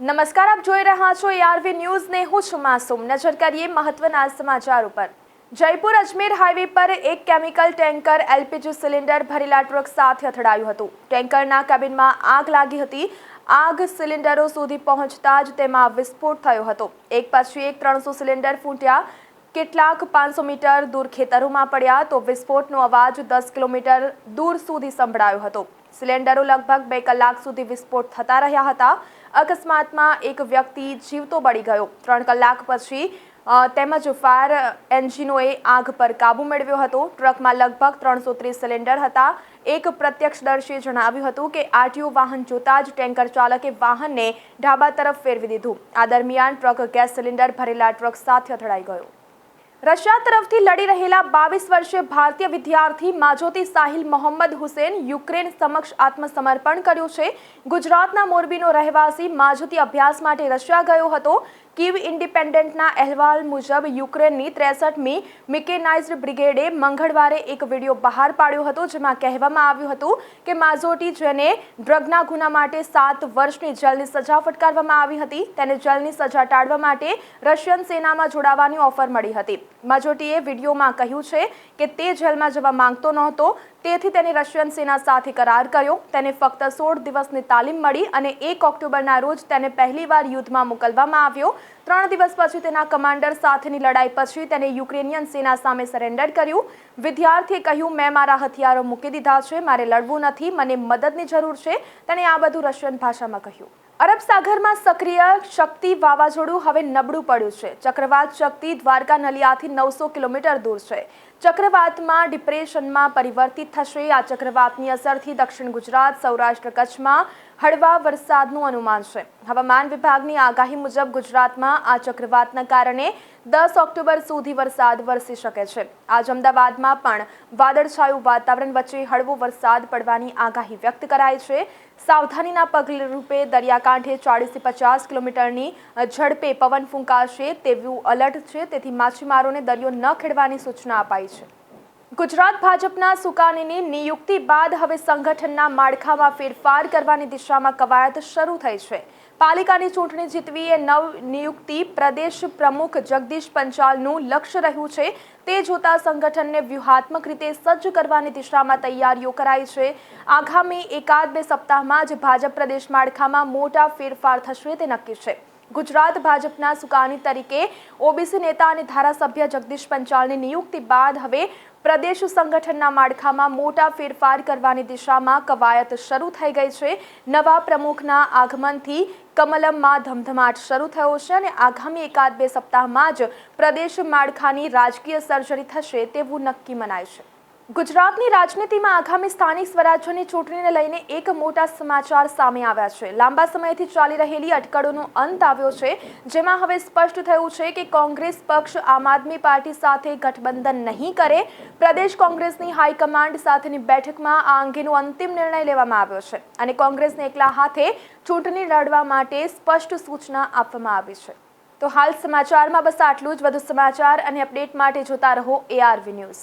નમસ્કાર, આપ જોઈ રહ્યા છો એઆરવી ન્યૂઝ ને હું છું માસુમ. નજર કરીએ મહત્વના સમાચાર ઉપર. જયપુર અજમેર હાઈવે પર એક કેમિકલ ટેન્કર એલપીજી સિલિન્ડર ભરેલા ટ્રક સાથે અથડાયું હતું. ટેન્કરના કેબિનમાં આગ લાગી હતી. આગ સિલિન્ડરો સુધી પહોંચતા જ તેમાં વિસ્ફોટ થયો હતો. એક પછી એક ત્રણસો સિલિન્ડર ફૂટ્યા. કેટલાક પાંચસો મીટર દૂર ખેતરોમાં પડ્યા તો વિસ્ફોટનો અવાજ દસ કિલોમીટર દૂર સુધી સંભળાયો હતો. સિલિન્ડરો લગભગ બે કલાક સુધી વિસ્ફોટ થતા રહ્યા હતા. અકસ્માતમાં એક વ્યક્તિ જીવતો બળી ગયો. ત્રણ કલાક પછી તેમજ ફાયર એન્જિનોએ આગ પર કાબુ મેળવ્યો હતો. ટ્રકમાં લગભગ ત્રણસો ત્રીસ સિલિન્ડર હતા. એક પ્રત્યક્ષદર્શીએ જણાવ્યું હતું કે આરટીઓ વાહન જોતા જ ટેન્કર ચાલકે વાહનને ઢાબા તરફ ફેરવી દીધું. આ દરમિયાન ટ્રક ગેસ સિલિન્ડર ભરેલા ટ્રક સાથે અથડાઈ ગયો. રશિયા તરફથી લડી રહેલા બાવીસ વર્ષે ભારતીય વિદ્યાર્થી માજોતી સાહિલ મોહમ્મદ હુસેન યુક્રેન સમક્ષ આત્મસમર્પણ કર્યું છે. ગુજરાતના મોરબીનો રહેવાસી માજોતી અભ્યાસ માટે રશિયા ગયો હતો. કીવ ઇન્ડિપેન્ડન્ટના અહેવાલ મુજબ યુક્રેનની ત્રેસઠમી મિકેનાઇઝડ બ્રિગેડે મંગળવારે એક વીડિયો બહાર પાડ્યો હતો જેમાં કહેવામાં આવ્યું હતું કે માઝોટી જેને ડ્રગના ગુના માટે સાત વર્ષની જેલની સજા ફટકારવામાં આવી હતી તેને જેલની સજા ટાળવા માટે રશિયન સેનામાં જોડાવાની ઓફર મળી હતી. માજોટીએ વિડીયોમાં કહ્યું છે કે તે જેલમાં જવા માંગતો નહોતો, તેથી તેને રશિયન સેના સાથે કરાર કર્યો. તેને ફક્ત સોળ દિવસની તાલીમ મળી અને એક ઓક્ટોબરના રોજ તેને પહેલીવાર યુદ્ધમાં મોકલવામાં આવ્યો. ત્રણ દિવસ પછી તેના કમાન્ડર સાથેની લડાઈ પછી તેને યુક્રેનિયન સેના સામે સરેન્ડર કર્યું. વિદ્યાર્થીએ કહ્યું, મેં મારા હથિયારો મૂકી દીધા છે, મારે લડવું નથી, મને મદદની જરૂર છે. તેણે આ બધું રશિયન ભાષામાં કહ્યું. અરબ સાગરમાં સક્રિય શક્તિ વાવાઝોડું હવે નબળું પડ્યું છે. ચક્રવાત શક્તિ દ્વારકા નલિયાથી નવસો કિલોમીટર દૂર છે. ચક્રવાતમાં ડિપ્રેશનમાં પરિવર્તિત થશે. આ ચક્રવાતની અસરથી દક્ષિણ ગુજરાત, સૌરાષ્ટ્ર કચ્છમાં હળવા વરસાદનું અનુમાન છે. હવામાન વિભાગની આગાહી મુજબ ગુજરાતમાં આ ચક્રવાતના કારણે દસ ઓક્ટોબર સુધી વરસાદ વરસી શકે છે. આજ અમદાવાદમાં પણ વાદળછાયું વાતાવરણ વચ્ચે હળવો વરસાદ પડવાની આગાહી વ્યક્ત કરાઈ છે. સાવધાનીના પગલુરૂપે દરિયાકાંઠે ચાળીસથી પચાસ કિલોમીટરની ઝડપે પવન ફૂંકાશે તેવું અલર્ટ છે. તેથી માછીમારોને દરિયો ન ખેડવાની સૂચના અપાઈ છે. ગુજરાત ભાજપના સુકાનીની નિયુક્તિ બાદ હવે સંગઠનના માળખામાં ફેરફાર કરવાની દિશામાં કવાયત શરૂ થઈ છે. પાલિકાની ચૂંટણી જીતવી એ નવ નિયુક્તિ પ્રદેશ પ્રમુખ જગદીશ પંચાલનું લક્ષ્ય રહ્યું છે. તે જોતા સંગઠનને વ્યૂહાત્મક રીતે સજ્જ કરવાની દિશામાં તૈયારીઓ કરાઈ છે. આગામી એકાદ બે સપ્તાહમાં જ ભાજપ પ્રદેશ માળખામાં મોટા ફેરફાર થશે તે નક્કી છે. ગુજરાત ભાજપના સુકાની તરીકે ઓબીસી નેતા અને ધારાસભ્ય જગદીશ પંચાલની નિયુક્તિ બાદ હવે પ્રદેશ સંગઠનના માળખામાં મોટા ફેરફાર કરવાની દિશામાં કવાયત શરૂ થઈ ગઈ છે. નવા પ્રમુખના આગમનથી કમલમમાં ધમધમાટ શરૂ થયો છે અને આગામી એકાદ બે સપ્તાહમાં જ પ્રદેશ માળખાની રાજકીય સર્જરી થશે તેવું નક્કી મનાય છે. ગુજરાતની રાજનીતિમાં આગામી સ્થાનિક સ્વરાજ્યની ચૂંટણીને લઈને એક મોટા સમાચાર સામે આવ્યા છે. લાંબા સમયથી ચાલી રહેલી અટકળોનો અંત આવ્યો છે, જેમાં હવે સ્પષ્ટ થયું છે કે કોંગ્રેસ પક્ષ આમ આદમી પાર્ટી સાથે ગઠબંધન નહીં કરે. પ્રદેશ કોંગ્રેસની હાઈકમાન્ડ સાથેની બેઠકમાં આ અંગેનો અંતિમ નિર્ણય લેવામાં આવ્યો છે અને કોંગ્રેસને એકલા હાથે ચૂંટણી લડવા માટે સ્પષ્ટ સૂચના આપવામાં આવી છે. તો હાલ સમાચારમાં બસ આટલું જ. વધુ સમાચાર અને અપડેટ માટે જોતા રહો એઆરવી ન્યૂઝ